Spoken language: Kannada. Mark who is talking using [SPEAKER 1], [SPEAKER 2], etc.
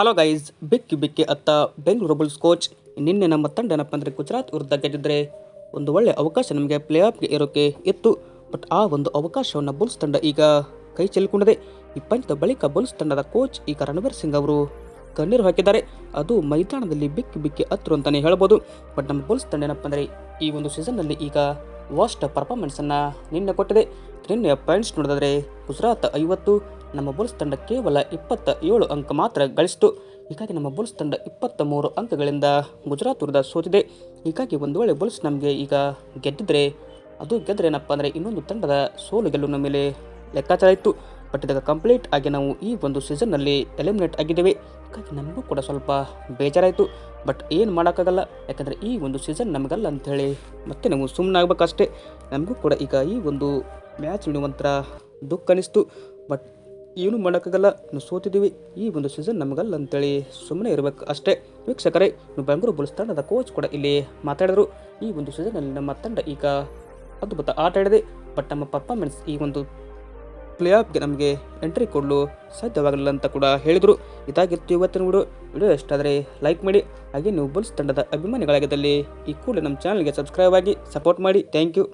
[SPEAKER 1] ಹಲೋ ಗೈಸ್, ಬಿಕ್ಕಿ ಬಿಕ್ಕಿ ಅತ್ತ ಬೆಂಗಳೂರು ಬುಲ್ಸ್ ಕೋಚ್, ನಿನ್ನೆ ನಮ್ಮ ತಂಡ ಏನಪ್ಪ ಅಂದರೆ ಗುಜರಾತ್ ವಿರುದ್ಧ ಗೆದ್ದಿದ್ರೆ ಒಂದು ಒಳ್ಳೆ ಅವಕಾಶ ನಮಗೆ ಪ್ಲೇ ಆಫ್ಗೆ ಇರೋಕ್ಕೆ ಇತ್ತು. ಬಟ್ ಆ ಒಂದು ಅವಕಾಶವನ್ನು ಬುಲ್ಸ್ ತಂಡ ಈಗ ಕೈ ಚೆಲ್ಲಿಕೊಂಡಿದೆ ಈ ಪಂಚದ ಬಳಿಕ ಬುಲ್ಸ್ ತಂಡದ ಕೋಚ್ ಈಗ ರಣವೀರ್ ಸಿಂಗ್ ಅವರು ಕಣ್ಣೀರು ಹಾಕಿದ್ದಾರೆ. ಅದು ಮೈದಾನದಲ್ಲಿ ಬಿಕ್ಕಿ ಬಿಕ್ಕಿ ಹತ್ರ ಅಂತಲೇ ಹೇಳ್ಬೋದು. ಬಟ್ ನಮ್ಮ ಬುಲ್ಸ್ ತಂಡ ಏನಪ್ಪ ಅಂದರೆ, ಈ ಒಂದು ಸೀಸನ್ನಲ್ಲಿ ಈಗ ವಾಸ್ಟ್ ಪರ್ಫಾರ್ಮೆನ್ಸನ್ನು ನಿನ್ನೆ ಕೊಟ್ಟಿದೆ. ನಿನ್ನೆ ಪಾಯಿಂಟ್ಸ್ ನೋಡಿದ್ರೆ ಗುಜರಾತ್ ಐವತ್ತು ನಮ್ಮ ಬುಲ್ಸ್ ತಂಡ ಕೇವಲ ಇಪ್ಪತ್ತ ಏಳು ಅಂಕ ಮಾತ್ರ ಗಳಿಸಿತು. ಹೀಗಾಗಿ ನಮ್ಮ ಬುಲ್ಸ್ ತಂಡ ಇಪ್ಪತ್ತ ಮೂರು ಅಂಕಗಳಿಂದ ಗುಜರಾತ್ ವಿರುದ್ಧ ಸೋತಿದೆ. ಹೀಗಾಗಿ ಒಂದು ವೇಳೆ ಬುಲ್ಸ್ ನಮಗೆ ಈಗ ಗೆದ್ದಿದ್ರೆ, ಅದು ಗೆದ್ದರೆ ಏನಪ್ಪ ಅಂದರೆ ಇನ್ನೊಂದು ತಂಡದ ಸೋಲು ನಮ್ಮ ಮೇಲೆ ಲೆಕ್ಕಾಚಾರ ಇತ್ತು. ಬಟ್ ಇದಾಗ ಕಂಪ್ಲೀಟ್ ಆಗಿ ನಾವು ಈ ಒಂದು ಸೀಸನ್ನಲ್ಲಿ ಎಲಿಮಿನೇಟ್ ಆಗಿದ್ದೇವೆ. ಹೀಗಾಗಿ ನಮಗೂ ಕೂಡ ಸ್ವಲ್ಪ ಬೇಜಾರಾಯಿತು. ಬಟ್ ಏನು ಮಾಡೋಕ್ಕಾಗಲ್ಲ. ಯಾಕಂದರೆ ಈ ಒಂದು ಸೀಸನ್ ನಮಗಲ್ಲ ಅಂಥೇಳಿ ಮತ್ತೆ ನಾವು ಸುಮ್ಮನೆ ಆಗ್ಬೇಕಷ್ಟೇ. ನಮಗೂ ಕೂಡ ಈಗ ಈ ಒಂದು ಮ್ಯಾಚ್ ಒಂಥರ ದುಃಖ ಅನ್ನಿಸ್ತು ಬಟ್ ಏನು ಮಾಡೋಕ್ಕಾಗಲ್ಲ. ನಾವು ಸೋತಿದ್ದೀವಿ. ಈ ಒಂದು ಸೀಸನ್ ನಮಗಲ್ಲ ಅಂತೇಳಿ ಸುಮ್ಮನೆ ಇರಬೇಕು ಅಷ್ಟೇ. ವೀಕ್ಷಕರೇ ಬೆಂಗಳೂರು ಬುಲ್ಸ್ ತಂಡದ ಕೋಚ್ ಕೂಡ ಇಲ್ಲಿ ಮಾತಾಡಿದರು. ಈ ಒಂದು ಸೀಸನಲ್ಲಿ ನಮ್ಮ ತಂಡ ಈಗ ಅದ್ಭುತ ಆಟ ಆಡಿದೆ. ಬಟ್ ನಮ್ಮ ಪರ್ಫಾರ್ಮೆನ್ಸ್ ಈ ಒಂದು ಪ್ಲೇ ಆಫ್ಗೆ ನಮಗೆ ಎಂಟ್ರಿ ಕೊಡಲು ಸಾಧ್ಯವಾಗಲಿಲ್ಲ ಅಂತ ಕೂಡ ಹೇಳಿದರು. ಇದಾಗಿತ್ತು ಇವತ್ತಿನ ವಿಡಿಯೋ. ವಿಡಿಯೋ ಎಷ್ಟಾದರೆ ಲೈಕ್ ಮಾಡಿ. ಹಾಗೆ ನೀವು ಬುಲ್ಸ್ ತಂಡದ ಅಭಿಮಾನಿಗಳಾಗಿದ್ದಲ್ಲಿ ಈ ಕೂಡಲೇ ನಮ್ಮ ಚಾನಲ್ಗೆ ಸಬ್ಸ್ಕ್ರೈಬ್ ಆಗಿ ಸಪೋರ್ಟ್ ಮಾಡಿ. Thank you